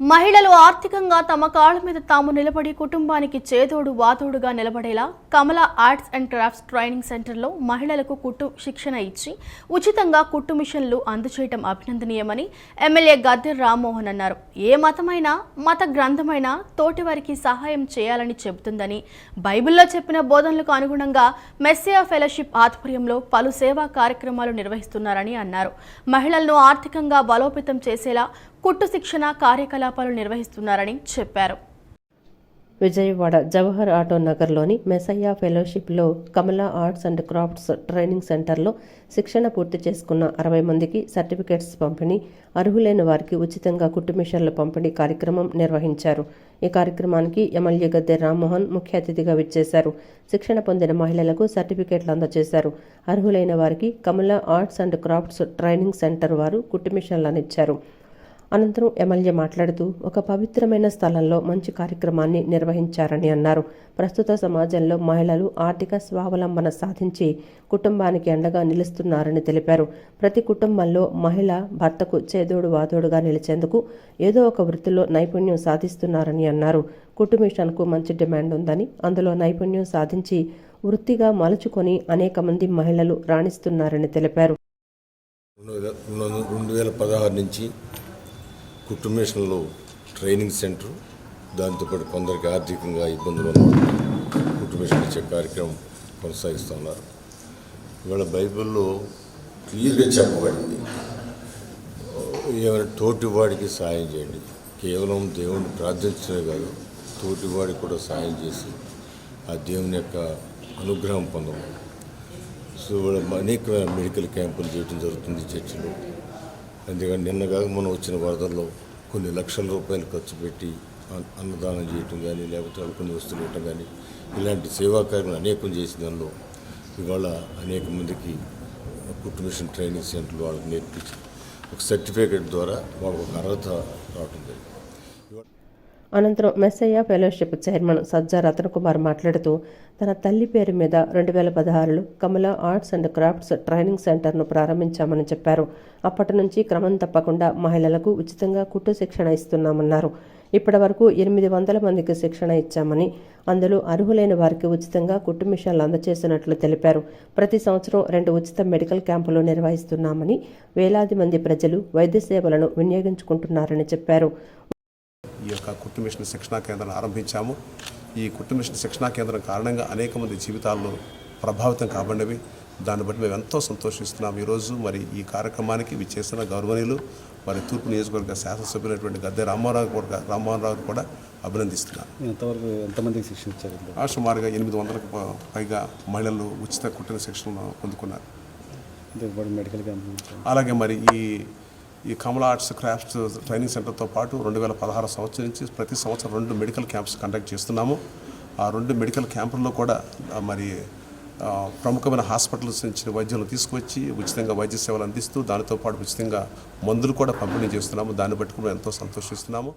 మహిళలు ఆర్థికంగా తమ కాళ్ళ మీద తాము నిలబడి కుటుంబానికి చేదోడు వాతోడుగా నిలబడేలా Kamala arts and crafts training సెంటర్లో మహిళలకు కుట్టు శిక్షణ ఇచ్చి ఉచితంగా కుట్టు మిషన్లు అందచేయటం అభినందనీయమని ఎమ్మెల్యే గద్దె రామ్మోహన్ అన్నారు. ఏ మతమైనా మత గ్రంథమైనా తోటివారికి సహాయం చేయాలని చెబుతుందని బైబిల్లో చెప్పిన బోధనలకు అనుగుణంగా మెస్సియా ఫెలోషిప్ ఆధ్వర్యంలో పలు సేవా కార్యక్రమాలు నిర్వహిస్తున్నారని అన్నారు. మహిళలను ఆర్థికంగా బలోపేతం చేసేలా కుట్టు శిక్షణ కార్యకలాపాలు నిర్వహిస్తున్నారని చెప్పారు. విజయవాడ జవహర్ ఆటో నగర్లోని Messiah ఫెలోషిప్లో Kamala arts and crafts training సెంటర్లో శిక్షణ పూర్తి చేసుకున్న అరవై మందికి సర్టిఫికేట్స్ పంపిణీ అర్హులైన వారికి ఉచితంగా కుట్టు మిషన్ల పంపిణీ కార్యక్రమం నిర్వహించారు. ఈ కార్యక్రమానికి ఎమ్మెల్యే గద్దె రామ్మోహన్ ముఖ్య అతిథిగా విచ్చేశారు. శిక్షణ పొందిన మహిళలకు సర్టిఫికేట్లు అందజేశారు. అర్హులైన వారికి Kamala arts and crafts training centre వారు కుట్టు మిషన్లను ఇచ్చారు. అనంతరం ఎమ్మెల్యే మాట్లాడుతూ ఒక పవిత్రమైన స్థలంలో మంచి కార్యక్రమాన్ని నిర్వహించారని అన్నారు. ప్రస్తుత సమాజంలో మహిళలు ఆర్థిక స్వావలంబన సాధించి కుటుంబానికి అండగా నిలుస్తున్నారని తెలిపారు. ప్రతి కుటుంబంలో మహిళ భర్తకు చేదోడు వాదోడుగా నిలిచేందుకు ఏదో ఒక వృత్తిలో నైపుణ్యం సాధిస్తున్నారని అన్నారు. కుటుంబిషన్కు మంచి డిమాండ్ ఉందని అందులో నైపుణ్యం సాధించి వృత్తిగా మలుచుకొని అనేక మంది మహిళలు రాణిస్తున్నారని తెలిపారు. రెండు వేల పదహారు నుంచి కుటుంబేషన్లో ట్రైనింగ్ సెంటర్ దాంతోపాటు కొందరికి ఆర్థికంగా ఇబ్బందులు ఉన్న వాళ్ళకి ఇచ్చే కార్యక్రమం కొనసాగిస్తున్నారు ఇవాళ బైబిల్లో క్లియర్గా చెప్పబడింది. ఏమైనా తోటివాడికి సాయం చేయండి. కేవలం దేవుణ్ణి ప్రార్థించడమే కాదు తోటివాడికి కూడా సాయం చేసి ఆ దేవుని యొక్క అనుగ్రహం పొందడం సో అనేక అనేకమైన మెడికల్ క్యాంపులు చేయడం జరుగుతుంది చర్చిలో. అందుకని నిన్నగా మనం వచ్చిన వరదల్లో కొన్ని లక్షల రూపాయలు ఖర్చు పెట్టి అన్నదానం చేయటం కానీ లేకపోతే కొన్ని వస్తువులు ఇవ్వటం కానీ ఇలాంటి సేవా కార్యక్రమాలు అనేకం చేసిన దానిలో ఇవాళ అనేక మందికి కుట్టు మిషన్ ట్రైనింగ్ సెంటర్లు వాళ్ళకి నేర్పించి ఒక సర్టిఫికేట్ ద్వారా వాళ్ళకు ఒక అర్హత రావటం జరిగింది. అనంతరం Messiah fellowship chairman Sajja Ratanakumar మాట్లాడుతూ తన తల్లి పేరు మీద రెండు వేల పదహారులో Kamala arts and crafts training సెంటర్ను ప్రారంభించామని చెప్పారు. అప్పటి నుంచి క్రమం తప్పకుండా మహిళలకు ఉచితంగా కుట్టు శిక్షణ ఇస్తున్నామన్నారు. ఇప్పటి వరకు ఎనిమిది వందల మందికి శిక్షణ ఇచ్చామని అందులో అర్హులైన వారికి ఉచితంగా కుట్టు మిషన్లు అందజేసినట్లు తెలిపారు. ప్రతి సంవత్సరం రెండు ఉచిత మెడికల్ క్యాంపులు నిర్వహిస్తున్నామని వేలాది మంది ప్రజలు వైద్య సేవలను వినియోగించుకుంటున్నారని చెప్పారు. ఈ యొక్క కుట్టు మిషన్ శిక్షణా కేంద్రాన్ని ఆరంభించాము. ఈ కుట్టు మిషన్ శిక్షణా కేంద్రం కారణంగా అనేక మంది జీవితాల్లో ప్రభావితం కాబడినవి. దాన్ని బట్టి మేము ఎంతో సంతోషిస్తున్నాం. ఈరోజు మరి ఈ కార్యక్రమానికి విచ్చేసిన గౌరవనీయులు మరి తూర్పు నియోజకవర్గ శాసనసభ్యులైనటువంటి గద్దె రామారావు కూడా రామ్మోహన్ రావు కూడా అభినందిస్తున్నాను ఎంతవరకు ఎంతమందికి శిక్షణ ఇచ్చారు? సుమారుగా ఎనిమిది వందలకు పైగా మహిళలు ఉచిత కుట్టిన శిక్షణ పొందుకున్నారు. మెడికల్. అలాగే మరి ఈ ఈ కమల ఆర్ట్స్ క్రాఫ్ట్స్ ట్రైనింగ్ సెంటర్తో పాటు రెండు వేల పదహారు సంవత్సరం నుంచి ప్రతి సంవత్సరం రెండు మెడికల్ క్యాంప్స్ కండక్ట్ చేస్తున్నాము. ఆ రెండు మెడికల్ క్యాంపుల్లో కూడా మరి ప్రముఖమైన హాస్పిటల్స్ నుంచి వైద్యులను తీసుకువచ్చి ఉచితంగా వైద్య సేవలు అందిస్తూ దానితో పాటు ఉచితంగా మందులు కూడా పంపిణీ చేస్తున్నాము. దాన్ని బట్టి కూడా ఎంతో సంతోషిస్తున్నాము.